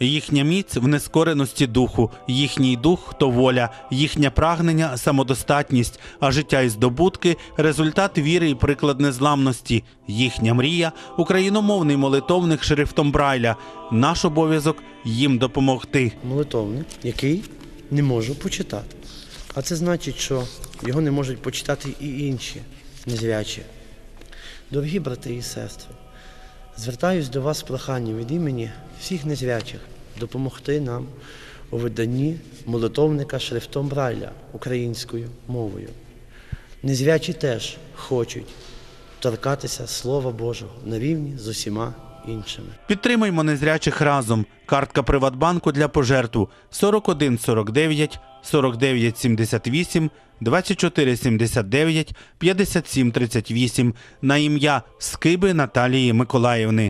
Їхня міць в нескореності духу, їхній дух то воля, їхнє прагнення самодостатність, а життя і здобутки результат віри і приклад незламності. Їхня мрія україномовний молитовник шрифтом Брайля. Наш обов'язок їм допомогти. молитовник, який не можу почитати. А це значить, що його не можуть почитати і інші незрячі. Дорогі брати і сестри, звертаюсь до вас з проханням від імені всіх незрячих допомогти нам у виданні молитовника шрифтом Брайля українською мовою. Незрячі теж хочуть торкатися Слова Божого на рівні з усіма іншими. Підтримаймо незрячих разом. Картка Приватбанку для пожертву 41 49 49 78 24 79 57 38 на ім'я Скиби Наталії Миколаївни.